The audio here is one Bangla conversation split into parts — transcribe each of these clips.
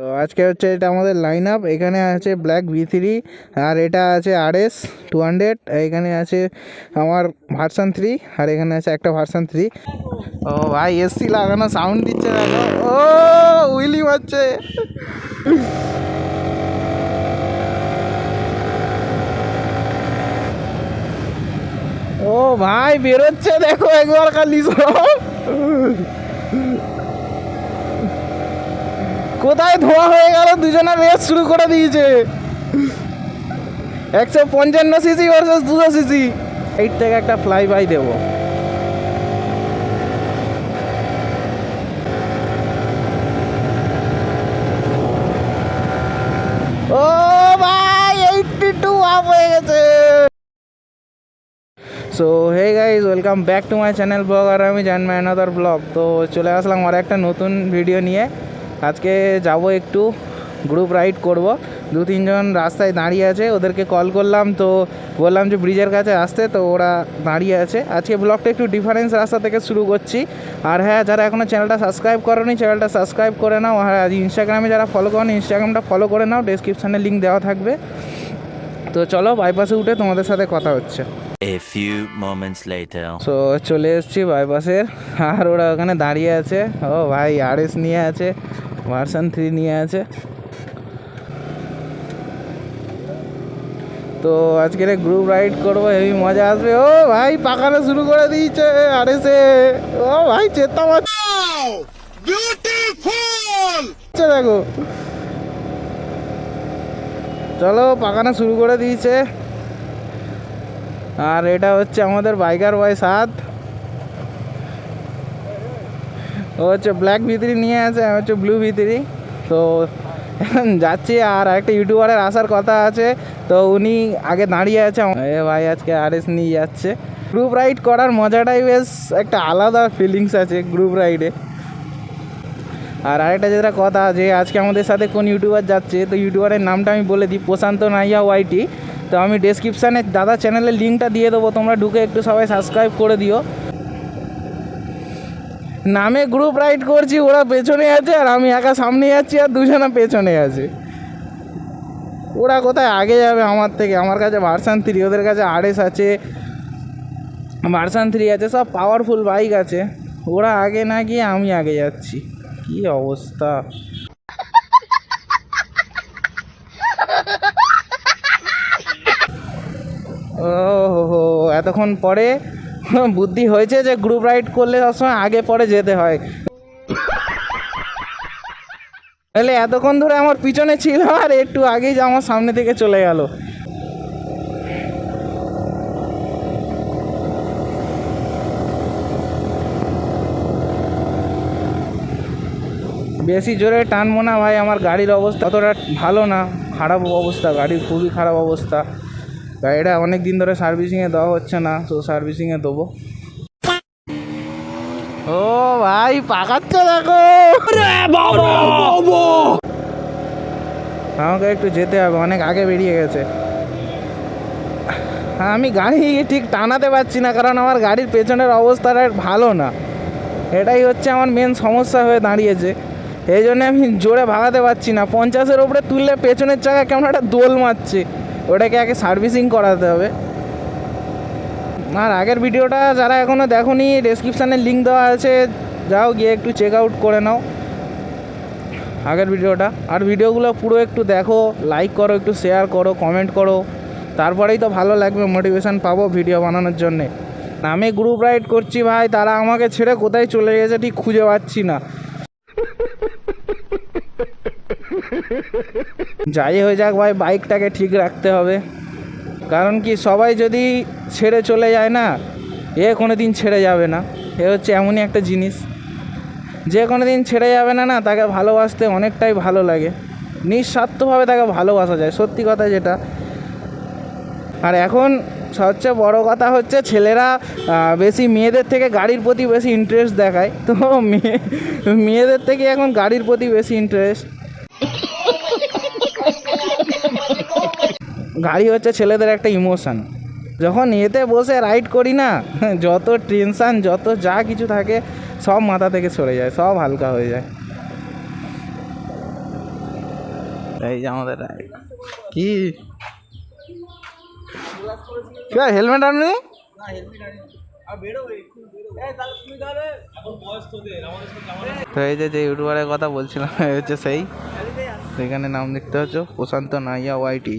তো আজকে হচ্ছে এটা আমাদের লাইন আপ এখানে আছে ব্ল্যাক ভি থ্রি আর এটা আছে আর এস টু হান্ড্রেড এখানে আছে আমার ভার্সান থ্রি আর এখানে আছে একটা ভার্সান থ্রি ও ভাই এসি লাগানো সাউন্ড দিচ্ছে ও, উইলি মারছে। ও ভাই, বেরোচ্ছে দেখো একবার খালি সব। কোথায় ধোয়া হয়ে গেল? দুজনের রেস শুরু করে দিয়েছে। একশো পঞ্চান্ন সিসি ভার্সেস দুশো সিসি। এইট থেকে একটা ফ্লাই বাই দেবো। ও ভাই এইটটি টু হয়ে গেছে। So hey guys welcome back to my channel vlog আর আমি অ্যানাদার ব্লগ তো চলে আসলাম আর একটা নতুন ভিডিও নিয়ে। আজকে যাব একটু গ্রুপ রাইড করব। দু তিনজন রাস্তায় দাঁড়িয়ে আছে ওদেরকে কল করলাম তো বললাম যে ব্রিজের কাছে আসতে তো ওরা দাঁড়িয়ে আছে। আজকে ব্লগটা একটু ডিফারেন্স রাস্তা থেকে শুরু করছি। আর হ্যাঁ যারা এখনও চ্যানেলটা সাবস্ক্রাইব করোনি চ্যানেলটা সাবস্ক্রাইব করে নাও। আর ইনস্টাগ্রামে যারা ফলো করেন ইনস্টাগ্রামটা ফলো করে নাও ডেসক্রিপশানে লিঙ্ক দেওয়া থাকবে। তো চলো বাইপাসে উঠে তোমাদের সাথে কথা হচ্ছে। A few moments later. So চলে এসেছি বাইপাসের আর ওরা ওখানে দাঁড়িয়ে আছে। ও ভাই আরএস নিয়ে আছে। ভার্সান থ্রি নিয়ে আছে। তো আজকের গ্রুপ রাইড করব হেভি মজা আসবে। ও ভাই পাকানো শুরু করে দিয়েছে আরে সে ও ভাই চেতা দেখো। চলো পাকানো শুরু করে দিয়েছে। আর এটা হচ্ছে আমাদের বাইকার বয় সাত। ও হচ্ছে ব্ল্যাক ভিতরি নিয়ে আছে, আমি হচ্ছে ব্লু ভিতরি। তো এখন যাচ্ছি আর একটা ইউটিউবারের আসার কথা আছে, তো উনি আগে দাঁড়িয়ে আছে এ ভাই আজকে আর এস নিয়ে যাচ্ছে। গ্রুপ রাইড করার মজাটাই বেশ একটা আলাদা ফিলিংস আছে গ্রুপ রাইডে আর আরেকটা যেটা কথা যে আজকে আমাদের সাথে কোন ইউটিউবার যাচ্ছে, তো ইউটিউবারের নামটা আমি বলে দিই, প্রশান্ত নাইয়া ওয়াইটি তো আমি ডেসক্রিপশানে দাদা চ্যানেলের লিঙ্কটা দিয়ে দেবো, তোমরা ঢুকে একটু সবাই সাবস্ক্রাইব করে দিও। নামে গ্রুপ রাইড করছি, ওরা পেছনে আছে আর আমি একা সামনে যাচ্ছি আর দুজনা পেছনে আছে। ওরা কোথায় আগে যাবে আমার থেকে? আমার কাছে ভার্সান থ্রি ওদের কাছে আরএস আছে। ভার্সান থ্রি আছে, সব পাওয়ারফুল বাইক আছে। ওরা আগে না গিয়ে আমি আগে যাচ্ছি। কি অবস্থা? ও হো, এতক্ষণ পরে বুদ্ধি হয়েছে যে গ্রুপ রাইড করলে সবসময় আগে পরে যেতে হয়? তাহলে এতক্ষণ ধরে আমার পিছনে ছিল আর একটু আগেই যে আমার সামনে থেকে চলে গেল। বেশি জোরে টানবো না ভাই, আমার গাড়ির অবস্থা অতটা ভালো না, খারাপ অবস্থা, গাড়ির খুবই খারাপ অবস্থা। গাড়িটা অনেক দিন ধরে সার্ভিসিংয়ে দেওয়া হচ্ছে না তো সার্ভিসিংয়ে দেবো। ও ভাই পাকাচ্ছে দেখো। আমাকে একটু যেতে হবে অনেক আগে বেরিয়ে গেছে। হ্যাঁ আমি গাড়ি ঠিক টানাতে পারছি না কারণ আমার গাড়ির পেছনের অবস্থাটা ভালো না। এটাই হচ্ছে আমার মেন সমস্যা হয়ে দাঁড়িয়েছে। এই জন্য আমি জোরে ভাগাতে পারছি না। পঞ্চাশের ওপরে তুললে পেছনের চাকা কেমন একটা দোল মারছে। ওটাকে আগে সার্ভিসিং করাতে হবে। আর আগের ভিডিওটা যারা এখনও দেখোনি ডেসক্রিপশানে লিঙ্ক দেওয়া আছে, যাও গিয়ে একটু চেক আউট করে নাও আগের ভিডিওটা। আর ভিডিওগুলো পুরো একটু দেখো লাইক করো, একটু শেয়ার করো কমেন্ট করো। তারপরেই তো ভালো লাগবে মোটিভেশন পাবো ভিডিও বানানোর জন্যে। আমি গ্রুপ রাইড করছি ভাই, তারা আমাকে ছেড়ে কোথায় চলে গেছে ঠিক খুঁজে পাচ্ছি না। যাই হয়ে যাক ভাই, বাইকটাকে ঠিক রাখতে হবে। কারণ কি, সবাই যদি ছেড়ে চলে যায় না, এ কোনো দিন ছেড়ে যাবে না। এ হচ্ছে এমনই একটা জিনিস। যে কোনো দিন ছেড়ে যাবে না না, তাকে ভালোবাসতে অনেকটাই ভালো লাগে। নিঃস্বার্থভাবে তাকে ভালোবাসা যায়, সত্যি কথা যেটা। আর এখন সবচেয়ে বড় কথা হচ্ছে, ছেলেরা বেশি মেয়েদের থেকে গাড়ির প্রতি বেশি ইন্টারেস্ট দেখায়। তো মেয়ে, মেয়েদের থেকে এখন গাড়ির প্রতি বেশি ইন্টারেস্ট গাড়ি হচ্ছে ছেলেদের একটা ইমোশন যখন এতে বসে রাইড করি না, যত টেনশান যত যা কিছু থাকে, সব মাথা থেকে সরে যায়, সব হালকা হয়ে যায়। এই যে আমাদের রাইড কি? হেলমেট আননি তো এই যে যে ইউটিউবারের কথা বলছিলাম হচ্ছে সেই। সেখানে নাম দেখতে হচ্ছে প্রশান্ত নাইয়া ওয়াইটি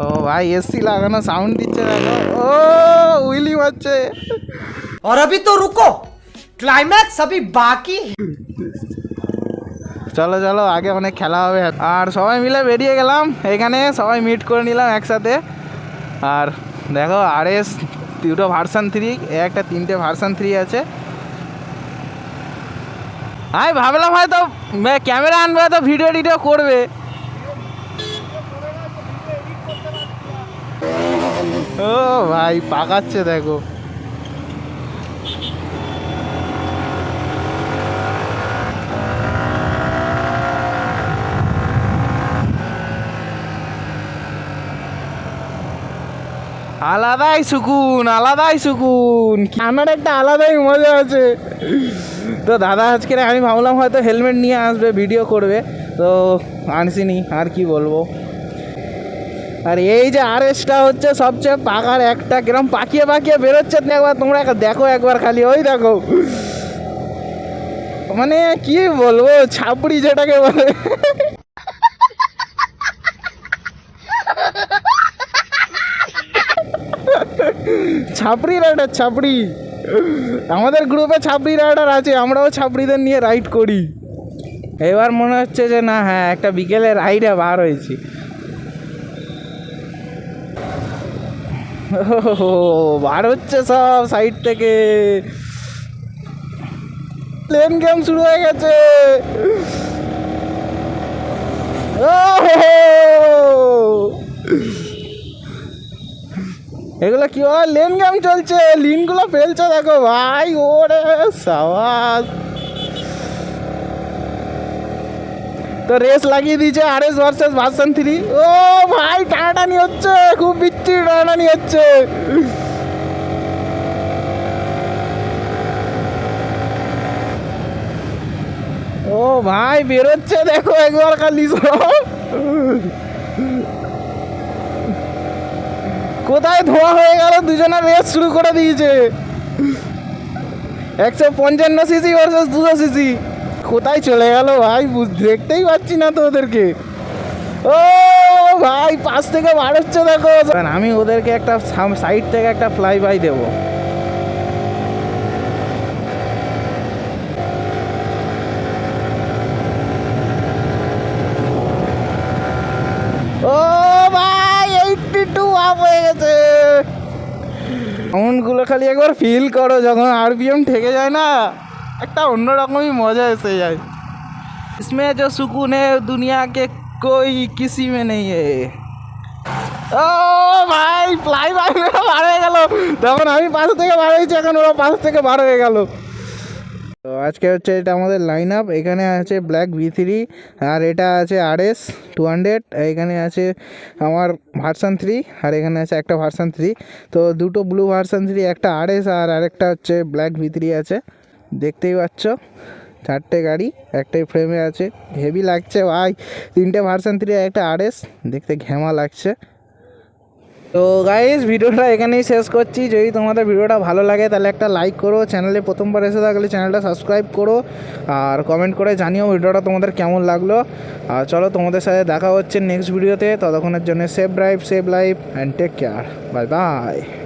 ও ভাই এসি লাগানো সাউন্ড দিচ্ছে দেখো ও উইলি মারছে और अभी तो रुको क्लाइमैक्स अभी बाकी है চলো চলো আগে অনেক খেলা হবে আর সবাই মিলে বেরিয়ে গেলাম এখানে সবাই মিট করে নিলাম একসাথে আর দেখো আর এস দুটো ভার্সান থ্রি একটা তিনটে ভার্সান থ্রি আছে আমি ভাবলাম হয়তো ক্যামেরা আনবে হয়তো ভিডিও টিডিও করবে ভাই পাকাচ্ছে দেখো। আলাদাই সুকুন আলাদাই সুকুন। আমার একটা আলাদাই মজা আছে। তো দাদা আজকে আমি ভাবলাম হয়তো হেলমেট নিয়ে আসবে ভিডিও করবে। তো আনসিনি আর কি বলব? আর এই যে আর এসটা হচ্ছে সবচেয়ে পাকার একটা কিরম পাকিয়ে পাকিয়ে বেরোচ্ছে একবার। তোমরা দেখো একবার খালি, ওই দেখো। মানে কি বলব, ছাপড়ি যেটাকে বলে। ছাপড়ি রাইডার ছাপড়ি। আমাদের গ্রুপে ছাপড়ি রাইডার আছে, আমরাও ছাপড়িদের নিয়ে রাইড করি। এবার মনে হচ্ছে যে না হ্যাঁ একটা বিকেলে রাইডে বার হয়েছি। বার হচ্ছে সব সাইড থেকে। প্লেন গেম শুরু হয়ে গেছে। এগুলো কি হয় লেন গেম চলছে। লিনগুলো ফেলছে দেখো ভাই, ওরে সাবাস। তো রেস লাগিয়ে দিয়েছে R S versus version three ও ভাই, টানাটানি হচ্ছে, খুব বিচ্ছিরি টানাটানি হচ্ছে। ও ভাই, বেরোচ্ছে দেখো একবার খালি কোথায় ধোয়া হয়ে গেল? দুজনে রেস শুরু করে দিয়েছে। একশো পঞ্চান্ন সিসি ভার্সেস দুশো সিসি কোথায় চলে গেল ভাই? দেখতেই পাচ্ছি না তো ওদেরকে। ও ভাই পাশ থেকে বার হচ্ছে দেখো আমি ওদেরকে একটা সাইড থেকে একটা ফ্লাই বাই দেবো। ও ভাই এইটটি টু আপ হয়ে গেছে। সাউন্ডগুলো খালি একবার ফিল করো যখন আরপিএম ঠেকে যায় না। একটা অন্যরকমই মজা এসে যায় इसमें जो सुकून है दुनिया के कोई किसी में नहीं है ও ভাই ফ্লাই বাই বার হয়ে গেল তখন আমি পাশ থেকে বার হয়েছি এখন ওরা পাশ থেকে বার হয়ে গেল তো আজকে হচ্ছে এটা আমাদের লাইন আপ এখানে আছে ব্ল্যাক ভি থ্রি আর এটা আছে আর এস টু হান্ড্রেড এখানে আছে আমার ভার্সান থ্রি আর এখানে আছে একটা ভার্সান থ্রি তো দুটো ব্লু ভার্সান থ্রি একটা আর এস আর আরেকটা হচ্ছে ব্ল্যাক ভি থ্রি আছে দেখতেই পাচ্ছ? চারটে গাড়ি, একটাই ফ্রেমে আছে। হেভি লাগছে, ভাই। তিনটে ভার্সান থ্রি একটা আর এস দেখতে ঘেমা লাগছে। তো গাইজ ভিডিওটা এখানেই শেষ করছি। যদি তোমাদের ভিডিওটা ভালো লাগে, তাহলে একটা লাইক করো। চ্যানেলে প্রথমবার এসে থাকলে চ্যানেলটা সাবস্ক্রাইব করো। আর কমেন্ট করে জানিও ভিডিওটা তোমাদের কেমন লাগল। আর চলো তোমাদের সাথে দেখা হচ্ছে নেক্সট ভিডিওতে ততক্ষণের জন্য save drive save life and take care bye bye